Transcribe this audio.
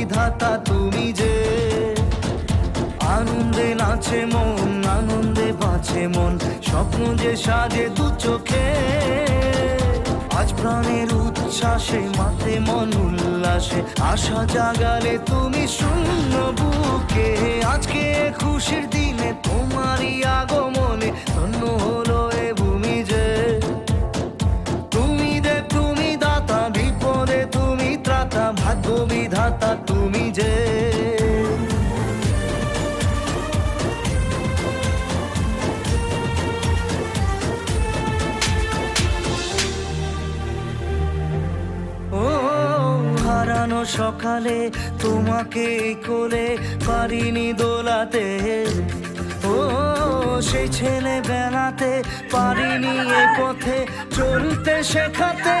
বিধাতা তুমি যে। আনন্দে নাচে মন, আনন্দে বাঁচে মন, স্বপ্ন যে সাজে দু চোখে। আজ প্রাণের উচ্ছ্বাসে, মাতে মন উল্লাসে, আশা জাগালে তুমি শূন্য বুকে। আজকে খুশির দিনে তোমারই হারানো সকালে তোমাকে কোলে পারিনি দোলাতে। ও, সেই ছেলে বেড়াতে পারিনি এ পথে চলতে শেখাতে।